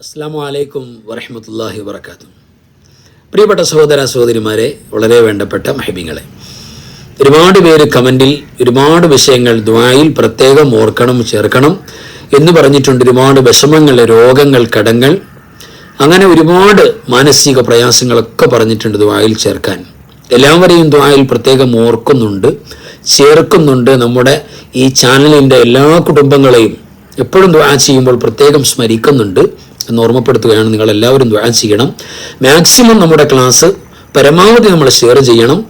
അസ്സാം അലൈക്കും വറഹമത്തല്ലാഹി വാത്തു പ്രിയപ്പെട്ട സഹോദര സഹോദരിമാരെ വളരെ വേണ്ടപ്പെട്ട മഹിമിങ്ങളെ ഒരുപാട് പേര് കമന്റിൽ ഒരുപാട് വിഷയങ്ങൾ ദ്വായിൽ പ്രത്യേകം ഓർക്കണം ചേർക്കണം എന്ന് പറഞ്ഞിട്ടുണ്ട്. ഒരുപാട് വിഷമങ്ങൾ രോഗങ്ങൾ കടങ്ങൾ അങ്ങനെ ഒരുപാട് മാനസിക പ്രയാസങ്ങളൊക്കെ പറഞ്ഞിട്ടുണ്ട് ദ്വായിൽ ചേർക്കാൻ. എല്ലാവരെയും ദ്വായിൽ പ്രത്യേകം ഓർക്കുന്നുണ്ട് ചേർക്കുന്നുണ്ട്. നമ്മുടെ ഈ ചാനലിന്റെ എല്ലാ കുടുംബങ്ങളെയും എപ്പോഴും ദ്വാ ചെയ്യുമ്പോൾ പ്രത്യേകം സ്മരിക്കുന്നുണ്ട്. എന്ന് ഓർമ്മപ്പെടുത്തുകയാണ്. നിങ്ങൾ എല്ലാവരും ദ്വാ ചെയ്യണം. മാക്സിമം നമ്മുടെ ക്ലാസ് പരമാവധി നമ്മൾ ഷെയർ ചെയ്യണം.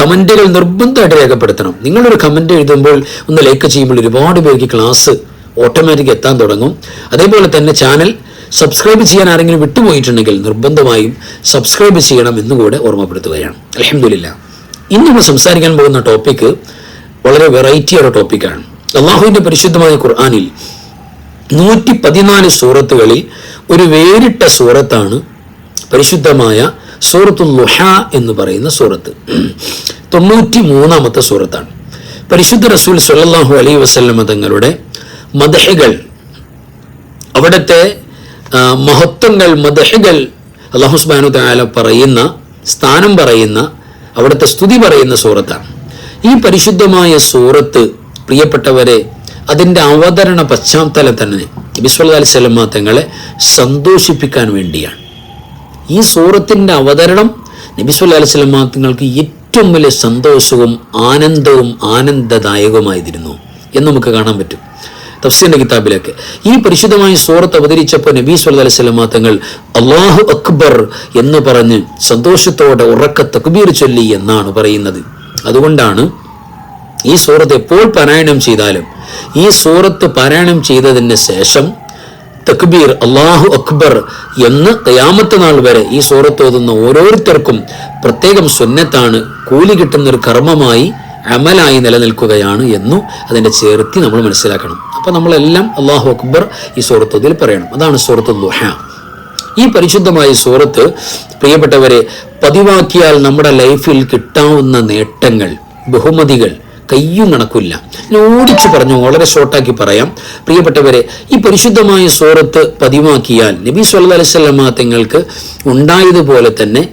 കമന്റുകൾ നിർബന്ധമായിട്ട് രേഖപ്പെടുത്തണം. നിങ്ങളൊരു കമന്റ് എഴുതുമ്പോൾ ഒന്ന് ലൈക്ക് ചെയ്യുമ്പോൾ ഒരുപാട് പേർക്ക് ക്ലാസ് ഓട്ടോമാറ്റിക് എത്താൻ തുടങ്ങും. അതേപോലെ തന്നെ ചാനൽ സബ്സ്ക്രൈബ് ചെയ്യാൻ ആരെങ്കിലും വിട്ടുപോയിട്ടുണ്ടെങ്കിൽ നിർബന്ധമായും സബ്സ്ക്രൈബ് ചെയ്യണം എന്നുകൂടെ ഓർമ്മപ്പെടുത്തുകയാണ്. അലഹമില്ല ഇന്ന് നമ്മൾ സംസാരിക്കാൻ പോകുന്ന ടോപ്പിക്ക് വളരെ വെറൈറ്റി ടോപ്പിക്കാണ് അള്ളാഹുവിന്റെ പരിശുദ്ധമായ ഖുർആാനിൽ നൂറ്റി പതിനാല് സൂറത്തുകളിൽ ഒരു വേറിട്ട സൂറത്താണ് പരിശുദ്ധമായ സൂറത്തുൽ ലുഹ എന്ന് പറയുന്ന സൂറത്ത്. തൊണ്ണൂറ്റി മൂന്നാമത്തെ സൂറത്താണ്. പരിശുദ്ധ റസൂൽ സല്ലാഹു അലൈ വസല്ലമ തങ്ങളുടെ മദഹകൾ അവിടുത്തെ മഹത്വങ്ങൾ മദഹകൾ അള്ളാഹു സുബാനു താല പറയുന്ന സ്ഥാനം പറയുന്ന അവിടുത്തെ സ്തുതി പറയുന്ന സൂറത്താണ്. ഈ പരിശുദ്ധമായ സൂറത്ത് പ്രിയപ്പെട്ടവരെ അതിന്റെ അവതരണ പശ്ചാത്തലം തന്നെ നബിസ്വല്ലാ അലൈഹി സ്വലമ തങ്ങളെ സന്തോഷിപ്പിക്കാൻ വേണ്ടിയാണ്. ഈ സൂറത്തിന്റെ അവതരണം നബിസ്വല്ലാ അലൈഹി സ്വലമ തങ്ങൾക്ക് ഏറ്റവും വലിയ സന്തോഷവും ആനന്ദവും ആനന്ദദായകവുമായിരുന്നു എന്ന് നമുക്ക് കാണാൻ പറ്റും. തഫ്സീന്റെ കിതാബിലൊക്കെ. ഈ പരിശുദ്ധമായ സൂറത്ത് അവതരിച്ചപ്പോൾ നബി സല്ലല്ലാഹു അലൈഹി തങ്ങൾ അള്ളാഹു അക്ബർ എന്ന് പറഞ്ഞ് സന്തോഷത്തോടെ ഉറക്ക തക്ബീർ ചൊല്ലി എന്നാണ് പറയുന്നത്. അതുകൊണ്ടാണ് ഈ സൂറത്ത് എപ്പോൾ പാരായണം ചെയ്താലും ഈ സൂറത്ത് പാരായണം ചെയ്തതിന് ശേഷം തക്ബീർ അള്ളാഹു അക്ബർ എന്ന് കയാമത്ത് നാൾ വരെ ഈ സൂറത്ത് ഓതുന്ന ഓരോരുത്തർക്കും പ്രത്യേകം സുന്നത്താണ് കൂലി കിട്ടുന്ന ഒരു കർമ്മമായി അമലായി നിലനിൽക്കുകയാണ് എന്നു അതിന്റെ ചേർത്തി നമ്മൾ മനസ്സിലാക്കണം. അപ്പം നമ്മളെല്ലാം അള്ളാഹു അക്ബർ ഈ സൂറത്തതിൽ പറയണം. അതാണ് സൂറത്ത് ലുഹ ഈ പരിശുദ്ധമായ സൂറത്ത് പ്രിയപ്പെട്ടവരെ പതിവാക്കിയാൽ നമ്മുടെ ലൈഫിൽ കിട്ടാവുന്ന നേട്ടങ്ങൾ ബഹുമതികൾ കയ്യും കണക്കില്ല ഓടിച്ചു പറഞ്ഞു വളരെ ഷോർട്ടാക്കി പറയാം. പ്രിയപ്പെട്ടവരെ ഈ പരിശുദ്ധമായ സൂറത്ത് പതിവാക്കിയാൽ നബി സല്ല അലൈഹി വസല്ലമ തങ്ങൾക്ക് ഉണ്ടായതുപോലെ തന്നെ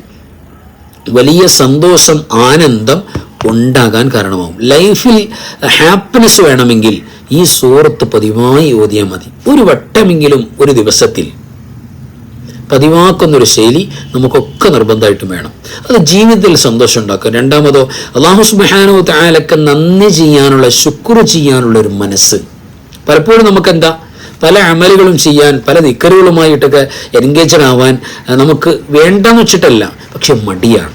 വലിയ സന്തോഷം ആനന്ദം ഉണ്ടാകാൻ കാരണമാവും. ലൈഫിൽ ഹാപ്പിനെസ് വേണമെങ്കിൽ ഈ സൂറത്ത് പതിവായി ഓതിയാൽ മതി. ഒരു വട്ടമെങ്കിലും ഒരു ദിവസത്തിൽ. പതിവാക്കുന്നൊരു ശൈലി നമുക്കൊക്കെ നിർബന്ധമായിട്ടും വേണം. അത് ജീവിതത്തിൽ സന്തോഷം ഉണ്ടാക്കുക രണ്ടാമതോ അള്ളാഹു സുബാനോ താലൊക്കെ നന്ദി ചെയ്യാനുള്ള ശുക്രു ചെയ്യാനുള്ള ഒരു മനസ്സ്. പലപ്പോഴും നമുക്കെന്താ? പല അമലുകളും ചെയ്യാൻ പല നിക്കറുകളുമായിട്ടൊക്കെ എൻഗേജഡ് ആവാൻ നമുക്ക് വേണ്ടെന്ന് വെച്ചിട്ടല്ല പക്ഷെ മടിയാണ്.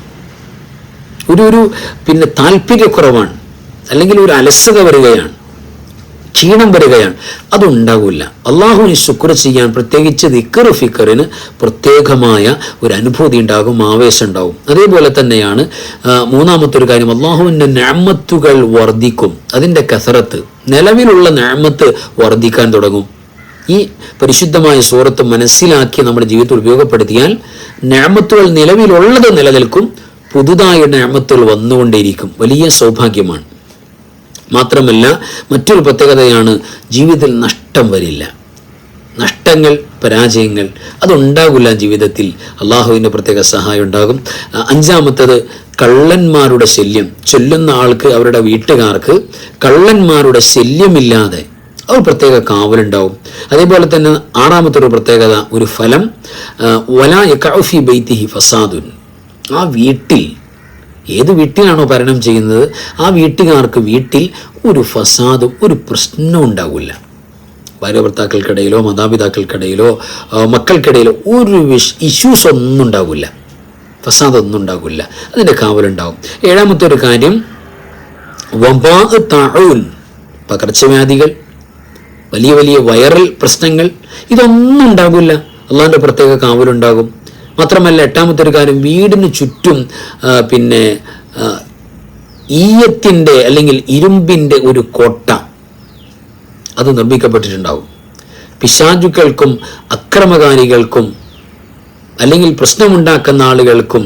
ഒരു ഒരു പിന്നെ താല്പര്യക്കുറവാണ് അല്ലെങ്കിൽ ഒരു അലസത വരികയാണ്. ക്ഷീണം വരികയാണ്. അതുണ്ടാകില്ല അള്ളാഹുവിന് ശുക്ർ ചെയ്യാൻ പ്രത്യേകിച്ച് ദിക്കർ ഫിക്കറിന് പ്രത്യേകമായ ഒരു അനുഭൂതി ഉണ്ടാകും ആവേശം ഉണ്ടാകും. അതേപോലെ തന്നെയാണ് മൂന്നാമത്തെ ഒരു കാര്യം. അള്ളാഹുവിന്റെ ഞാമത്തുകൾ വർദ്ധിക്കും. അതിന്റെ കസറത്ത് നിലവിലുള്ള ഞാമത്ത് വർദ്ധിക്കാൻ തുടങ്ങും. ഈ പരിശുദ്ധമായ സൂറത്ത് മനസ്സിലാക്കി നമ്മുടെ ജീവിതത്തിൽ ഉപയോഗപ്പെടുത്തിയാൽ ഞാമത്തുകൾ നിലവിലുള്ളത് നിലനിൽക്കും പുതുതായ ഞാമത്തുകൾ വന്നുകൊണ്ടേയിരിക്കും. വലിയ സൗഭാഗ്യമാണ്. മാത്രമല്ല മറ്റൊരു പ്രത്യേകതയാണ് ജീവിതത്തിൽ നഷ്ടം വരില്ല. നഷ്ടങ്ങൾ പരാജയങ്ങൾ അതുണ്ടാകില്ല ജീവിതത്തിൽ. അള്ളാഹുവിന്റെ പ്രത്യേക സഹായം ഉണ്ടാകും. അഞ്ചാമത്തത് കള്ളന്മാരുടെ ശല്യം. ചൊല്ലുന്ന ആൾക്ക് അവരുടെ വീട്ടുകാർക്ക് കള്ളന്മാരുടെ ശല്യമില്ലാതെ ഒരു പ്രത്യേക കാവലുണ്ടാവും. അതേപോലെ തന്നെ ആറാമത്തെ ഒരു പ്രത്യേകത ഒരു ഫലം വലാ യക്കൗഫി ബൈത്തിഹി ഫസാദുൻ. ആ വീട്ടിൽ ഏത് വീട്ടിലാണോ ഭരണം ചെയ്യുന്നത് ആ വീട്ടുകാർക്ക് വീട്ടിൽ ഒരു ഫസാദും ഒരു പ്രശ്നവും ഉണ്ടാവില്ല. ഭാര്യഭർത്താക്കൾക്കിടയിലോ മാതാപിതാക്കൾക്കിടയിലോ മക്കൾക്കിടയിലോ ഒരു വിഷ് ഇഷ്യൂസ് ഒന്നും ഉണ്ടാവില്ല. ഫസാദ് ഒന്നും ഉണ്ടാവില്ല. അതിന്റെ കാവലുണ്ടാവും. ഏഴാമത്തെ ഒരു കാര്യം വബാ താഴൂൻ പകർച്ചവ്യാധികൾ വലിയ വലിയ വൈറൽ പ്രശ്നങ്ങൾ ഇതൊന്നും ഉണ്ടാകില്ല അള്ളാഹിന്റെ പ്രത്യേക കാവലുണ്ടാകും. മാത്രമല്ല എട്ടാമത്തെ ഒരു കാര്യം വീടിന് ചുറ്റും പിന്നെ ഈയത്തിന്റെ അല്ലെങ്കിൽ ഇരുമ്പിന്റെ ഒരു കോട്ട അത് നിർമ്മിക്കപ്പെട്ടിട്ടുണ്ടാവും. പിശാചുക്കൾക്കും അക്രമകാരികൾക്കും അല്ലെങ്കിൽ പ്രശ്നമുണ്ടാക്കുന്ന ആളുകൾക്കും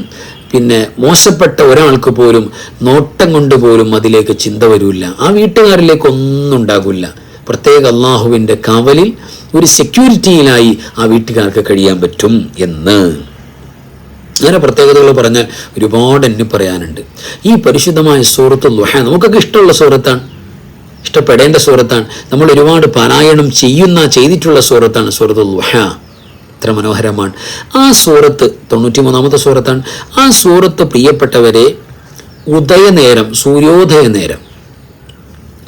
പിന്നെ മോശപ്പെട്ട ഒരാൾക്ക് പോലും നോട്ടം കൊണ്ട് പോലും അതിലേക്ക് ചിന്ത വരില്ല. ആ വീട്ടുകാരിലേക്ക് ഒന്നും ഉണ്ടാകില്ല. പ്രത്യേക അള്ളാഹുവിന്റെ കാവലിൽ ഒരു സെക്യൂരിറ്റിയിലായി ആ വീട്ടുകാർക്ക് കഴിയാൻ പറ്റും എന്ന്. അങ്ങനെ പ്രത്യേകതകൾ പറഞ്ഞാൽ ഒരുപാട് എന്നെ പറയാനുണ്ട്. ഈ പരിശുദ്ധമായ സൂറത്ത് ലുഹ നമുക്കൊക്കെ ഇഷ്ടമുള്ള സൂറത്താണ്. ഇഷ്ടപ്പെടേണ്ട സൂറത്താണ്. നമ്മൾ ഒരുപാട് പാരായണം ചെയ്യുന്ന ചെയ്തിട്ടുള്ള സൂറത്താണ് സൂറത്ത് ലുഹ. ഇത്ര മനോഹരമാണ്. ആ സൂറത്ത് തൊണ്ണൂറ്റി മൂന്നാമത്തെ സൂറത്താണ്. ആ സൂറത്ത് പ്രിയപ്പെട്ടവരെ ഉദയനേരം സൂര്യോദയ നേരം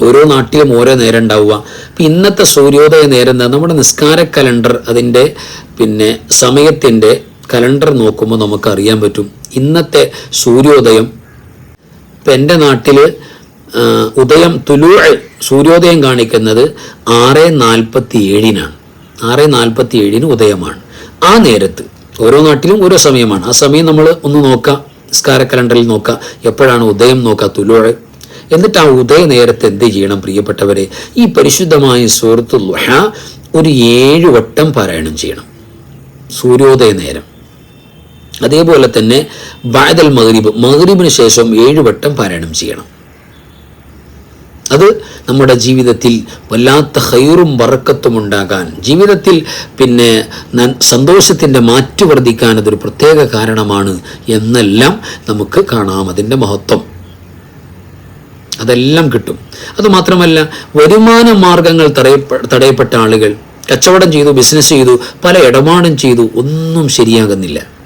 ഓരോ നാട്ടിലും ഓരോ നേരം ഉണ്ടാവുക. അപ്പം ഇന്നത്തെ സൂര്യോദയ നേരം എന്താ നമ്മുടെ നിസ്കാര കലണ്ടർ അതിന്റെ പിന്നെ സമയത്തിന്റെ കലണ്ടർ നോക്കുമ്പോൾ നമുക്കറിയാൻ പറ്റും. ഇന്നത്തെ സൂര്യോദയം ഇപ്പം എന്റെ നാട്ടിൽ ഉദയം തുലൂ സൂര്യോദയം കാണിക്കുന്നത് ആറ് നാൽപ്പത്തി ഏഴിനാണ് ആറ് നാൽപ്പത്തി ഏഴിന് ഉദയമാണ്. ആ നേരത്ത് ഓരോ നാട്ടിലും ഓരോ സമയമാണ്. ആ സമയം നമ്മൾ ഒന്ന് നോക്കാം നിസ്കാര കലണ്ടറിൽ നോക്കാം എപ്പോഴാണ് ഉദയം നോക്കുക തുലൂ എന്നിട്ട് ആ ഉദയ നേരത്തെ എന്ത് ചെയ്യണം പ്രിയപ്പെട്ടവരെ? ഈ പരിശുദ്ധമായ സുഹൃത്തു ഒരു ഏഴ് വട്ടം പാരായണം ചെയ്യണം. സൂര്യോദയ നേരം. അതേപോലെ തന്നെ ബാദൽ മഗ്രിബ് മഹ്രീബിന് ശേഷം ഏഴ് വട്ടം പാരായണം ചെയ്യണം. അത് നമ്മുടെ ജീവിതത്തിൽ വല്ലാത്ത ഹൈറും വറക്കത്തും ഉണ്ടാകാൻ ജീവിതത്തിൽ പിന്നെ സന്തോഷത്തിന്റെ മാറ്റു വർദ്ധിക്കാൻ അതൊരു പ്രത്യേക കാരണമാണ് എന്നെല്ലാം നമുക്ക് കാണാം അതിന്റെ മഹത്വം. അതെല്ലാം കിട്ടും. അതുമാത്രമല്ല വരുമാന മാർഗങ്ങൾ തടയപ്പെട്ട ആളുകൾ കച്ചവടം ചെയ്തു ബിസിനസ് ചെയ്തു പല ഇടപാടും ചെയ്തു ഒന്നും ശരിയാകുന്നില്ല.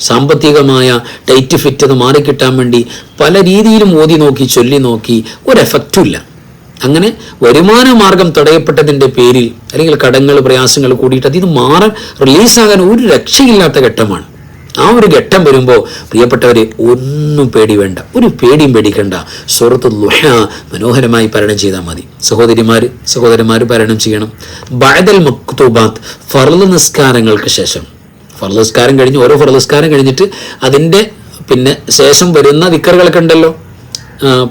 സാമ്പത്തികമായ ടൈറ്റ് ഫിറ്റ് അത് മാറിക്കിട്ടാൻ വേണ്ടി പല രീതിയിലും ഓതി നോക്കി ചൊല്ലി നോക്കി ഒരു എഫക്റ്റും ഇല്ല. അങ്ങനെ വരുമാന മാർഗം തടയപ്പെട്ടതിന്റെ പേരിൽ അല്ലെങ്കിൽ കടങ്ങൾ പ്രയാസങ്ങൾ കൂടിയിട്ട് അതിന് മാറാൻ റിലീസാകാൻ ഒരു രക്ഷയില്ലാത്ത ഘട്ടമാണ്. ആ ഒരു ഘട്ടം വരുമ്പോൾ പ്രിയപ്പെട്ടവരെ ഒന്നും പേടി വേണ്ട. ഒരു പേടിയും പേടിക്കണ്ട. സുഹൃത്ത് ലുഹ മനോഹരമായി പരണം ചെയ്താൽ മതി. സഹോദരിമാർ സഹോദരന്മാർ പരണം ചെയ്യണം. ബഴതൽ മക്തൂബാത്ത് ഫർൾ നിസ്കാരങ്ങൾക്ക് ശേഷം. ഫർൾ നിസ്കാരം കഴിഞ്ഞ് ഓരോ ഫർദസ്കാരം കഴിഞ്ഞിട്ട് അതിന്റെ പിന്നെ ശേഷം വരുന്ന ദിക്കറുകളൊക്കെ ഉണ്ടല്ലോ.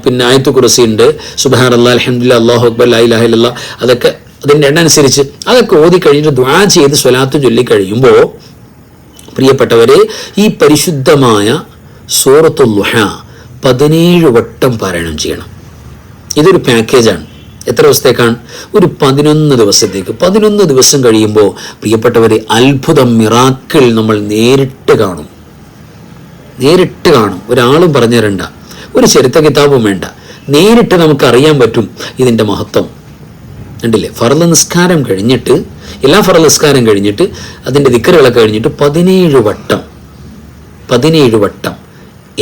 പിന്നെ ആയത്തു കുറിസി ഉണ്ട്. സുബാൻ അല്ലാ അലഹമില്ല അള്ളാഹു അക്ബർ ലാഹില്ല അതൊക്കെ അതിന്റെ എണ്ണ അനുസരിച്ച് അതൊക്കെ ഓതി കഴിഞ്ഞിട്ട് ദ്വാ ചെയ്ത് സ്വലാത്ത് ചൊല്ലി കഴിയുമ്പോൾ പ്രിയപ്പെട്ടവരെ ഈ പരിശുദ്ധമായ സൂറത്തുൽ സൂറത്തുല്ലുഹ പതിനേഴ് വട്ടം പാരായണം ചെയ്യണം. ഇതൊരു പാക്കേജാണ് എത്ര ദിവസത്തേക്കാണ്? ഒരു പതിനൊന്ന് ദിവസത്തേക്ക്. പതിനൊന്ന് ദിവസം കഴിയുമ്പോൾ പ്രിയപ്പെട്ടവരെ അത്ഭുതം മിറാക്കിൾ നമ്മൾ നേരിട്ട് കാണും. നേരിട്ട് കാണും. ഒരാളും പറഞ്ഞു തരണ്ട. ഒരു ചരിത്ര കിതാബും വേണ്ട. നേരിട്ട് നമുക്ക് അറിയാൻ പറ്റും ഇതിന്റെ മഹത്വം. കണ്ടില്ലേ? ഫറല നിസ്കാരം കഴിഞ്ഞിട്ട് എല്ലാ ഫറൽ നിസ്കാരം കഴിഞ്ഞിട്ട് അതിന്റെ ദിക്കറുകളൊക്കെ കഴിഞ്ഞിട്ട് പതിനേഴ് വട്ടം പതിനേഴ് വട്ടം.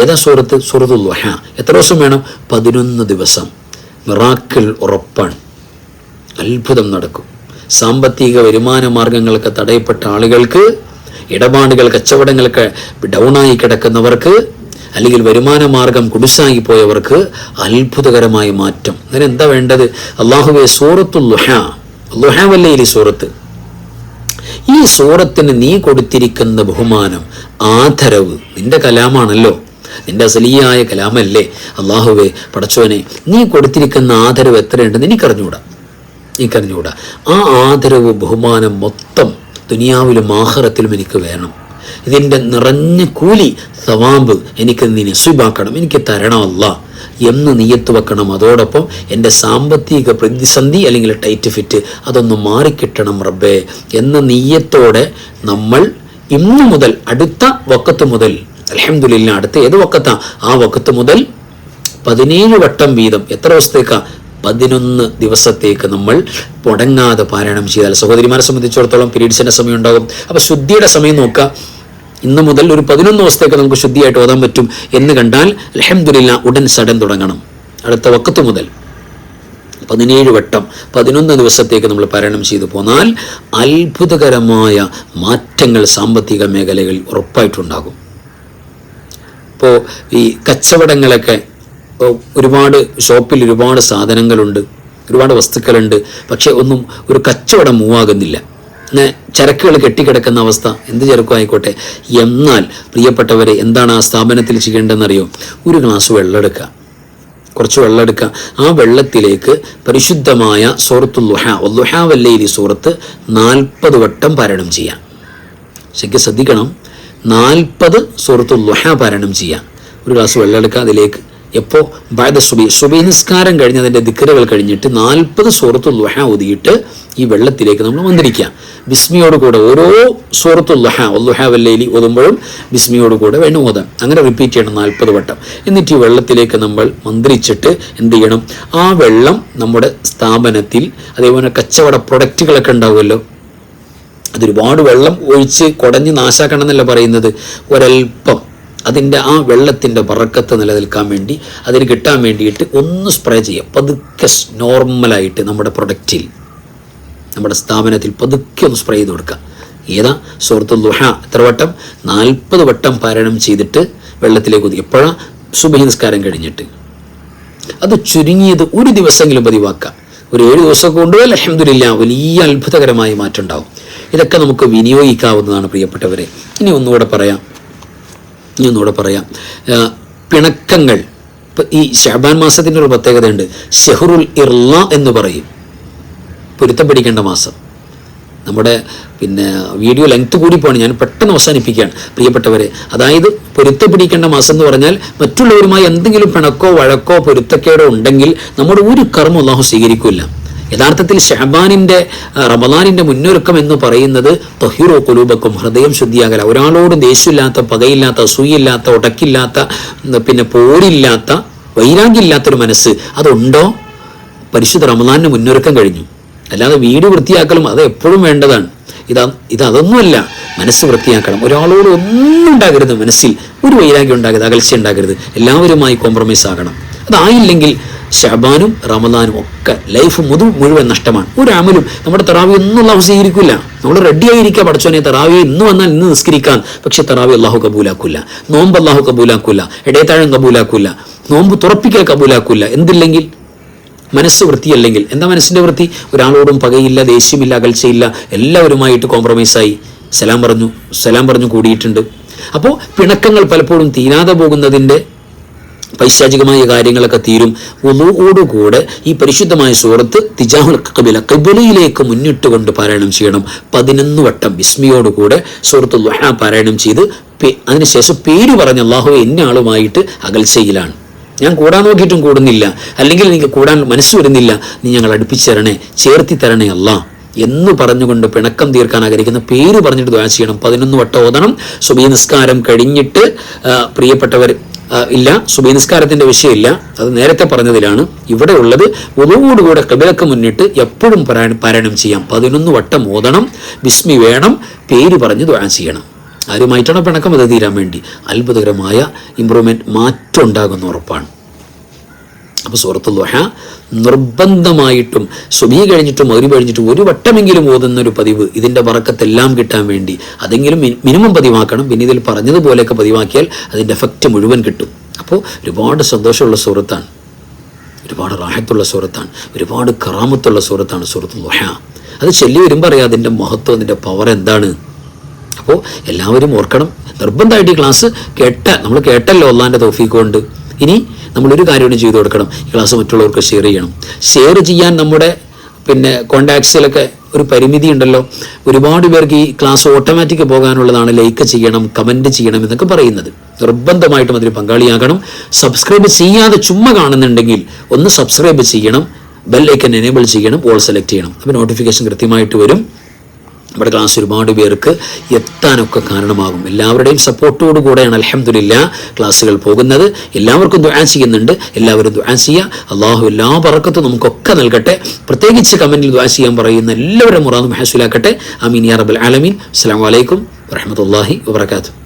ഏതാ സൂറത്ത്? സൂറത്തുൽ വഹ. എത്ര ദിവസം വേണം? പതിനൊന്ന് ദിവസം. മിറാക്കിൾ ഉറപ്പാണ്. അത്ഭുതം നടക്കും. സാമ്പത്തിക വരുമാന മാർഗങ്ങളൊക്കെ തടയപ്പെട്ട ആളുകൾക്ക് ഇടപാടുകൾ കച്ചവടങ്ങളൊക്കെ ഡൗണായി കിടക്കുന്നവർക്ക് അല്ലെങ്കിൽ വരുമാന മാർഗം കുടിസായി പോയവർക്ക് അത്ഭുതകരമായ മാറ്റം. അതിന് എന്താ വേണ്ടത്? അള്ളാഹുവെ സൂറത്തു ലുഹ ലുഹവല്ലേ ഈ സൂറത്ത്? ഈ സൂറത്തിന് നീ കൊടുത്തിരിക്കുന്ന ബഹുമാനം ആദരവ് നിന്റെ കലാമാണല്ലോ. നിന്റെ അസലിയായ കലാമല്ലേ അള്ളാഹുവേ പടച്ചോനെ നീ കൊടുത്തിരിക്കുന്ന ആദരവ് എത്രയുണ്ടെന്ന് എനിക്കറിഞ്ഞൂടാ. എനിക്കറിഞ്ഞൂടാ. ആ ആദരവ് ബഹുമാനം മൊത്തം ദുനിയാവിലും ആഹാരത്തിലും എനിക്ക് വേണം. ഇതിന്റെ നിറഞ്ഞ കൂലി സവാമ്പ് എനിക്ക് നീ നസീബാക്കണം എനിക്ക് തരണമല്ല എന്ന് നീയത്ത് വെക്കണം. അതോടൊപ്പം എന്റെ സാമ്പത്തിക പ്രതിസന്ധി അല്ലെങ്കിൽ ടൈറ്റ് ഫിറ്റ് അതൊന്ന് മാറിക്കിട്ടണം റബ്ബേ. എന്ന നീയത്തോടെ നമ്മൾ ഇന്നു മുതൽ അടുത്ത വക്കത്ത് മുതൽ അലഹമില്ല അടുത്ത ഏത് വക്കത്താ? ആ വക്കത്ത് മുതൽ പതിനേഴ് വട്ടം വീതം എത്ര ദിവസത്തേക്കാ? പതിനൊന്ന് ദിവസത്തേക്ക് നമ്മൾ മുടങ്ങാതെ പാരായണം ചെയ്താൽ. സഹോദരിമാരെ സംബന്ധിച്ചിടത്തോളം പീരീഡ്സിന്റെ സമയം ഉണ്ടാകും. അപ്പോൾ ശുദ്ധിയുടെ സമയം നോക്കുക. ഇന്ന് മുതൽ ഒരു പതിനൊന്ന് ദിവസത്തേക്ക് നമുക്ക് ശുദ്ധിയായിട്ട് ഓതാൻ പറ്റും എന്ന് കണ്ടാൽ അലഹമില്ല ഉടൻ സടൻ തുടങ്ങണം. അടുത്ത വക്കത്ത് മുതൽ പതിനേഴ് വട്ടം പതിനൊന്ന് ദിവസത്തേക്ക് നമ്മൾ പാരായണം ചെയ്തു പോന്നാൽ അത്ഭുതകരമായ മാറ്റങ്ങൾ സാമ്പത്തിക മേഖലകളിൽ ഉറപ്പായിട്ടുണ്ടാകും. ഇപ്പോൾ ഈ കച്ചവടങ്ങളൊക്കെ ഒരുപാട് ഷോപ്പിൽ ഒരുപാട് സാധനങ്ങളുണ്ട് ഒരുപാട് വസ്തുക്കളുണ്ട് പക്ഷേ ഒന്നും ഒരു കച്ചവടം മൂവാകുന്നില്ല. ചരക്കുകൾ കെട്ടിക്കിടക്കുന്ന അവസ്ഥ എന്ത് ചരക്കും ആയിക്കോട്ടെ എന്നാൽ പ്രിയപ്പെട്ടവരെ എന്താണ് ആ സ്ഥാപനത്തിൽ ചെയ്യേണ്ടതെന്നറിയോ? ഒരു ഗ്ലാസ് വെള്ളം എടുക്കുക കുറച്ച് വെള്ളം എടുക്കുക ആ വെള്ളത്തിലേക്ക് പരിശുദ്ധമായ സൂറത്തുൽ ലുഹ ഈ സൂറത്ത് നാൽപ്പത് വട്ടം പരണം ചെയ്യാം ശരിക്കും ശ്രദ്ധിക്കണം. നാൽപ്പത് സൂറത്തുൽ ലുഹ പാരായണം ചെയ്യാം. ഒരു ഗ്ലാസ് വെള്ളം എടുക്കുക അതിലേക്ക് എപ്പോൾ ബാദ സുബി സുബി നിസ്കാരം കഴിഞ്ഞതിന്റെ ദിക്കറുകൾ കഴിഞ്ഞിട്ട് നാൽപ്പത് സുഹൃത്തു ലുഹ ഒതിയിട്ട് ഈ വെള്ളത്തിലേക്ക് നമ്മൾ വന്നിരിക്കുക. ബിസ്മിയോട് കൂടെ ഓരോ സുഹൃത്തു ലുഹ ലുഹ വല്ലേലി ഓതുമ്പോഴും ബിസ്മിയോട് കൂടെ വേണം ഓതാം അങ്ങനെ റിപ്പീറ്റ് ചെയ്യണം നാൽപ്പത് വട്ടം. എന്നിട്ട് ഈ വെള്ളത്തിലേക്ക് നമ്മൾ മന്ത്രിച്ചിട്ട് എന്ത് ചെയ്യണം? ആ വെള്ളം നമ്മുടെ സ്ഥാപനത്തിൽ അതേപോലെ കച്ചവട പ്രൊഡക്റ്റുകളൊക്കെ ഉണ്ടാവുമല്ലോ അതൊരുപാട് വെള്ളം ഒഴിച്ച് കുടഞ്ഞ് നാശാക്കണം എന്നല്ല പറയുന്നത്. ഒരൽപ്പം അതിന്റെ ആ വെള്ളത്തിന്റെ പറക്കത്ത് നിലനിൽക്കാൻ വേണ്ടി അതിന് കിട്ടാൻ വേണ്ടിയിട്ട് ഒന്ന് സ്പ്രേ ചെയ്യാം. പതുക്കെ നോർമലായിട്ട് നമ്മുടെ പ്രൊഡക്റ്റിൽ നമ്മുടെ സ്ഥാപനത്തിൽ പതുക്കെ ഒന്ന് സ്പ്രേ ചെയ്ത് കൊടുക്കുക. ഏതാ? സുഹൃത്തു ദുഹ. എത്ര വട്ടം? നാൽപ്പത് വട്ടം പാരായണം ചെയ്തിട്ട് വെള്ളത്തിലേക്ക് ഒതുക്കി. എപ്പോഴാണ് സുബഹി നിസ്കാരം കഴിഞ്ഞിട്ട്. അത് ചുരുങ്ങിയത് ഒരു ദിവസമെങ്കിലും പതിവാക്കുക. ഒരു ഏഴ് ദിവസമൊക്കെ കൊണ്ടുപോയാൽ അലഹമില്ല വലിയ അത്ഭുതകരമായ മാറ്റം ഉണ്ടാവും. ഇതൊക്കെ നമുക്ക് വിനിയോഗിക്കാവുന്നതാണ് പ്രിയപ്പെട്ടവരെ. ഇനി ഒന്നുകൂടെ പറയാം. ഇനി ഒന്നുകൂടെ പറയാം. പിണക്കങ്ങൾ. ഇപ്പം ഈ ഷാബാൻ മാസത്തിന്റെ ഒരു പ്രത്യേകതയുണ്ട്. ഷെഹറുൽ ഇർല എന്ന് പറയും. പൊരുത്തം പിടിക്കേണ്ട മാസം. നമ്മുടെ പിന്നെ വീഡിയോ ലെങ്ത് കൂടി പോവാണ് ഞാൻ പെട്ടെന്ന് അവസാനിപ്പിക്കുകയാണ്. പ്രിയപ്പെട്ടവരെ അതായത് പൊരുത്തം പിടിക്കേണ്ട മാസം എന്ന് പറഞ്ഞാൽ മറ്റുള്ളവരുമായി എന്തെങ്കിലും പിണക്കോ വഴക്കോ പൊരുത്തക്കേടോ ഉണ്ടെങ്കിൽ നമ്മുടെ ഒരു കർമ്മം അള്ളാഹു സ്വീകരിക്കില്ല യഥാർത്ഥത്തിൽ ഷഹബാനിന്റെ റമദാനിന്റെ മുന്നൊരുക്കം എന്ന് പറയുന്നത് തൊഹിറോ കുലൂബക്കും ഹൃദയം ശുദ്ധിയാകല. ഒരാളോട് ദേഷ്യമില്ലാത്ത പകയില്ലാത്ത അസൂയില്ലാത്ത ഉടക്കില്ലാത്ത പിന്നെ പോരില്ലാത്ത വൈരാഗ്യമില്ലാത്തൊരു മനസ്സ് അതുണ്ടോ? പരിശുദ്ധ റമദാനിന് മുന്നൊരുക്കം കഴിഞ്ഞു. അല്ലാതെ വീട് വൃത്തിയാക്കലും അത് എപ്പോഴും വേണ്ടതാണ്. ഇതാ ഇത് അതൊന്നുമല്ല. മനസ്സ് വൃത്തിയാക്കണം. ഒരാളോട് ഒന്നും ഉണ്ടാകരുത് മനസ്സിൽ. ഒരു വൈരാഗ്യം ഉണ്ടാകരുത് അകൽച്ച ഉണ്ടാകരുത്. എല്ലാവരുമായി കോംപ്രമൈസ് ആകണം. അതായില്ലെങ്കിൽ ഷബാനും റമദാനും ഒക്കെ ലൈഫ് മുതു മുഴുവൻ നഷ്ടമാണ്. ഒരു അമലും നമ്മുടെ തറാവി ഒന്നും അള്ളാഹു സ്വീകരിക്കില്ല നമ്മൾ റെഡി ആയിരിക്കുക പഠിച്ചോനെ തറാവി ഇന്ന് വന്നാൽ ഇന്ന് നിസ്കരിക്കാൻ പക്ഷെ തറാവി അള്ളാഹു കബൂലാക്കൂല. നോമ്പ് അള്ളാഹു കബൂലാക്കൂല. ഇടയത്താഴം കബൂലാക്കൂല. നോമ്പ് തുറപ്പിക്കൽ കബൂലാക്കൂല. എന്തില്ലെങ്കിൽ? മനസ്സ് വൃത്തിയല്ലെങ്കിൽ. എന്താ മനസ്സിന്റെ വൃത്തി? ഒരാളോടും പകയില്ല ദേഷ്യമില്ല അകൽച്ചയില്ല. എല്ലാവരുമായിട്ട് കോംപ്രമൈസായി സലാം പറഞ്ഞു. സലാം പറഞ്ഞു കൂടിയിട്ടുണ്ട്. അപ്പോൾ പിണക്കങ്ങൾ പലപ്പോഴും തീരാതെ പോകുന്നതിന്റെ പൈശാചികമായ കാര്യങ്ങളൊക്കെ തീരും. ഒന്നുകൂടുകൂടെ ഈ പരിശുദ്ധമായ സൂറത്ത് തിജാഹുൽ കബില കബിലയിലേക്ക് മുന്നിട്ട് കൊണ്ട് പാരായണം ചെയ്യണം. പതിനൊന്ന് വട്ടം ബിസ്മിയോടുകൂടെ സൂറത്ത് ലുഹ പാരായണം ചെയ്ത് അതിനുശേഷം പേര് പറഞ്ഞ അള്ളാഹു എന്നെ ആളുമായിട്ട് അകൽച്ചയിലാണ്. ഞാൻ കൂടാൻ നോക്കിയിട്ടും കൂടുന്നില്ല. അല്ലെങ്കിൽ എനിക്ക് കൂടാൻ മനസ്സ് വരുന്നില്ല. നീ ഞങ്ങൾ അടുപ്പിച്ചു തരണേ ചേർത്തി തരണേ അല്ല. എന്ന് പറഞ്ഞുകൊണ്ട് പിണക്കം തീർക്കാൻ ആഗ്രഹിക്കുന്ന പേര് പറഞ്ഞിട്ട് ദ്വാ ചെയ്യണം. പതിനൊന്ന് വട്ടം ഓതണം. സുബീ നിസ്കാരം കഴിഞ്ഞിട്ട് പ്രിയപ്പെട്ടവർ ഇല്ല. സുബീ നിസ്കാരത്തിന്റെ വിഷയമില്ല. അത് നേരത്തെ പറഞ്ഞതിലാണ്. ഇവിടെ ഉള്ളത് ഒതുവോടുകൂടെ കബിലക്ക് മുന്നിട്ട് എപ്പോഴും പാരായണം ചെയ്യാം. പതിനൊന്ന് വട്ടം ഓതണം. വിസ്മി വേണം. പേര് പറഞ്ഞ് ദ്വാ ചെയ്യണം. ആരുമായിട്ടാണ് പിണക്കം അത് തീരാൻ വേണ്ടി. അത്ഭുതകരമായ ഇമ്പ്രൂവ്മെന്റ് മാറ്റം ഉണ്ടാകുന്ന ഉറപ്പാണ്. അപ്പോൾ സൂറത്തുൽ ലുഹ നിർബന്ധമായിട്ടും സുബി കഴിഞ്ഞിട്ടും മൗരി കഴിഞ്ഞിട്ടും ഒരു വട്ടമെങ്കിലും ഓതുന്ന ഒരു പതിവ് ഇതിന്റെ വറക്കത്തെല്ലാം കിട്ടാൻ വേണ്ടി. അതെങ്കിലും മിനിമം പതിവാക്കണം. പിന്നെ ഇതിൽ പറഞ്ഞതുപോലെയൊക്കെ പതിവാക്കിയാൽ അതിന്റെ എഫക്റ്റ് മുഴുവൻ കിട്ടും. അപ്പോൾ ഒരുപാട് സന്തോഷമുള്ള സുഹൃത്താണ് ഒരുപാട് റാഹത്തുള്ള സുഹൃത്താണ് ഒരുപാട് കറാമത്തുള്ള സുഹൃത്താണ് സുഹൃത്ത് ലൊഹ. അത് ചൊല്ലി വരുമ്പോൾ അറിയാം അതിന്റെ മഹത്വം അതിന്റെ പവർ എന്താണ്. അപ്പോൾ എല്ലാവരും ഓർക്കണം. നിർബന്ധമായിട്ട് ഈ ക്ലാസ് കേട്ട നമ്മൾ കേട്ടല്ലോ ഒന്നാന്റെ തോഫീക്ക് ഇനി നമ്മളൊരു കൂടി ചെയ്തു കൊടുക്കണം. ഈ ക്ലാസ് മറ്റുള്ളവർക്ക് ഷെയർ ചെയ്യണം. ഷെയർ ചെയ്യാൻ നമ്മുടെ പിന്നെ കോണ്ടാക്ട്സിലൊക്കെ ഒരു പരിമിതി ഉണ്ടല്ലോ. ഒരുപാട് പേർക്ക് ഈ ക്ലാസ് ഓട്ടോമാറ്റിക് പോകാനുള്ളതാണ് ലൈക്ക് ചെയ്യണം കമന്റ് ചെയ്യണം എന്നൊക്കെ പറയുന്നത്. നിർബന്ധമായിട്ടും അതിൽ പങ്കാളിയാകണം. സബ്സ്ക്രൈബ് ചെയ്യാതെ ചുമ്മാ കാണുന്നുണ്ടെങ്കിൽ ഒന്ന് സബ്സ്ക്രൈബ് ചെയ്യണം. ബെല്ലൈക്കൻ എനേബിൾ ചെയ്യണം. ഓൾ സെലക്ട് ചെയ്യണം. അപ്പോൾ നോട്ടിഫിക്കേഷൻ കൃത്യമായിട്ട് വരും. നമ്മുടെ ക്ലാസ് ഒരുപാട് പേർക്ക് എത്താനൊക്കെ കാരണമാകും. എല്ലാവരുടെയും സപ്പോർട്ടോടു കൂടെയാണ് അലഹമില്ല ക്ലാസ്സുകൾ പോകുന്നത്. എല്ലാവർക്കും ദുആ ചെയ്യുന്നുണ്ട്. എല്ലാവരും ദുആ ചെയ്യുക അള്ളാഹു എല്ലാ പറക്കത്തും നമുക്കൊക്കെ നൽകട്ടെ. പ്രത്യേകിച്ച് കമന്റിൽ ദുആ ചെയ്യാൻ പറയുന്ന എല്ലാവരും മുറാദ് മഹസൂലാക്കട്ടെ. അമീൻ യാ റബ്ബൽ ആലമീൻ. അസ്സാം വലൈക്കും വറഹമത്തല്ലാഹി വാബർക്കാത്തു